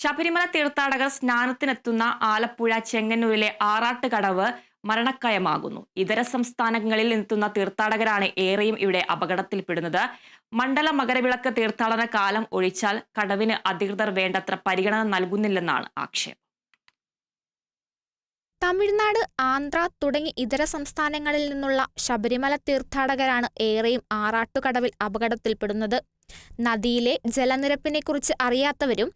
ശബരിമല തീർത്ഥാടകർ സ്നാനത്തിനെത്തുന്ന ആലപ്പുഴ ചെങ്ങന്നൂരിലെ ആറാട്ടുകടവ് മരണക്കയമാകുന്നു. ഇതര സംസ്ഥാനങ്ങളിൽ എത്തുന്ന തീർത്ഥാടകരാണ് ഏറെയും ഇവിടെ അപകടത്തിൽപ്പെടുന്നത്. മണ്ഡല മകരവിളക്ക് തീർത്ഥാടന കാലം ഒഴിച്ചാൽ കടവിന് അധികൃതർ വേണ്ടത്ര പരിഗണന നൽകുന്നില്ലെന്നാണ് ആക്ഷേപം. തമിഴ്നാട് ആന്ധ്ര തുടങ്ങി ഇതര സംസ്ഥാനങ്ങളിൽ നിന്നുള്ള ശബരിമല തീർത്ഥാടകരാണ് ഏറെയും ആറാട്ടുകടവിൽ അപകടത്തിൽപ്പെടുന്നത്. നദിയിലെ ജലനിരപ്പിനെക്കുറിച്ച് അറിയാത്തവരും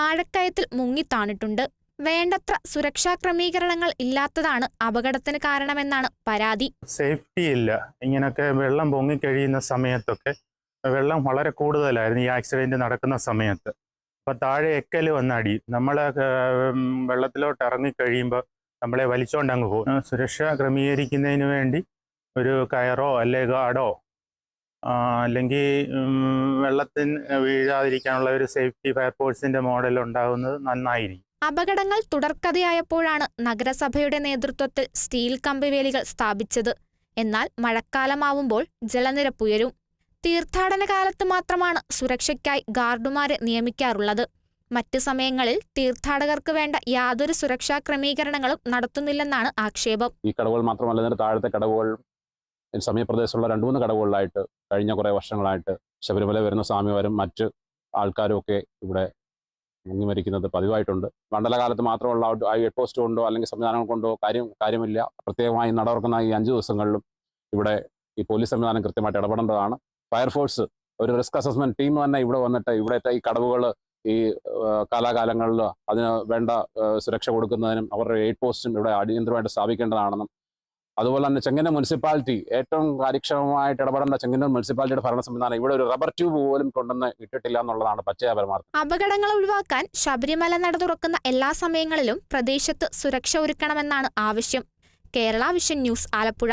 ആഴക്കയത്തിൽ മുങ്ങിത്താണിട്ടുണ്ട്. വേണ്ടത്ര സുരക്ഷാ ക്രമീകരണങ്ങൾ ഇല്ലാത്തതാണ് അപകടത്തിന് കാരണമെന്നാണ് പരാതി. സേഫ്റ്റി ഇല്ല. ഇങ്ങനൊക്കെ വെള്ളം പൊങ്ങിക്കഴിയുന്ന സമയത്തൊക്കെ വെള്ളം വളരെ കൂടുതലായിരുന്നു ഈ ആക്സിഡന്റ് നടക്കുന്ന സമയത്ത്. അപ്പൊ താഴെ എക്കൽ വന്നടി നമ്മൾ വെള്ളത്തിലോട്ട് ഇറങ്ങി ഇറങ്ങിക്കഴിയുമ്പോൾ നമ്മളെ വലിച്ചോണ്ട് അങ്ങ് പോകും സുരക്ഷ ക്രമീകരിക്കുന്നതിന് വേണ്ടി ഒരു കയറോ അല്ലെ ഗാർഡോ അല്ലെങ്കിൽ വെള്ളത്തിന് വീഴാതിരിക്കാനുള്ള ഒരു സേഫ്റ്റി ഫയർഫോഴ്സിന്റെ മോഡൽ ഉണ്ടാകുന്നത് നന്നായിരിക്കും. അപകടങ്ങൾ തുടർക്കഥയായപ്പോഴാണ് നഗരസഭയുടെ നേതൃത്വത്തിൽ സ്റ്റീൽ കമ്പിവേലികൾ സ്ഥാപിച്ചത്. എന്നാൽ മഴക്കാലമാവുമ്പോൾ ജലനിരപ്പുയരും തീർത്ഥാടന കാലത്ത് മാത്രമാണ് സുരക്ഷയ്ക്കായി ഗാർഡുമാരെ നിയമിക്കാറുള്ളത്. മറ്റു സമയങ്ങളിൽ തീർത്ഥാടകർക്ക് വേണ്ട യാതൊരു സുരക്ഷാ ക്രമീകരണങ്ങളും നടത്തുന്നില്ലെന്നാണ് ആക്ഷേപം. ഈ കടവുകൾ മാത്രമല്ല താഴത്തെ കടവുകൾ സമീപപ്രദേശത്തുള്ള രണ്ടു മൂന്ന് കടവുകളിലായിട്ട് കഴിഞ്ഞ കുറേ വർഷങ്ങളായിട്ട് ശബരിമല വരുന്ന സ്വാമിമാരും മറ്റ് ആൾക്കാരും ഒക്കെ ഇവിടെ മുങ്ങി മരിക്കുന്നത് പതിവായിട്ടുണ്ട്. മണ്ഡലകാലത്ത് മാത്രമുള്ള ആ പോസ്റ്റ് കൊണ്ടോ അല്ലെങ്കിൽ സംവിധാനങ്ങൾ കൊണ്ടോ കാര്യം കാര്യമില്ല. പ്രത്യേകമായി നടക്കുന്ന ഈ അഞ്ച് ദിവസങ്ങളിലും ഇവിടെ ഈ പോലീസ് സംവിധാനം കൃത്യമായിട്ട് ഇടപെടേണ്ടതാണ്. ഫയർഫോഴ്സ് ഒരു റിസ്ക് അസസ്മെന്റ് ടീം തന്നെ ഇവിടെ വന്നിട്ട് ഇവിടുത്തെ ഈ കടവുകൾ ഈ കാലാകാലങ്ങളിൽ അതിന് വേണ്ട സുരക്ഷ കൊടുക്കുന്നതിനും അവരുടെ എയ്ഡ് പോസ്റ്റും ഇവിടെ അടിയന്തരമായിട്ട് സ്ഥാപിക്കേണ്ടതാണെന്നും. അതുപോലെ തന്നെ ചെങ്ങന്നൂർ മുനിസിപ്പാലിറ്റി ഏറ്റവും കാര്യക്ഷമമായിട്ട് ഇടപെടേണ്ട ചെങ്ങന്നൂർ മുനിസിപ്പാലിറ്റിയുടെ ഭരണ സംവിധാനം ഇവിടെ ഒരു റബ്ബർ ട്യൂബ് പോലും കൊണ്ടുവന്ന് ഇട്ടിട്ടില്ല എന്നുള്ളതാണ് പച്ചയ അപകടങ്ങൾ ഒഴിവാക്കാൻ ശബരിമല നട തുറക്കുന്ന എല്ലാ സമയങ്ങളിലും പ്രദേശത്ത് സുരക്ഷ ഒരുക്കണമെന്നാണ് ആവശ്യം. Kerala vision news Alappuzha.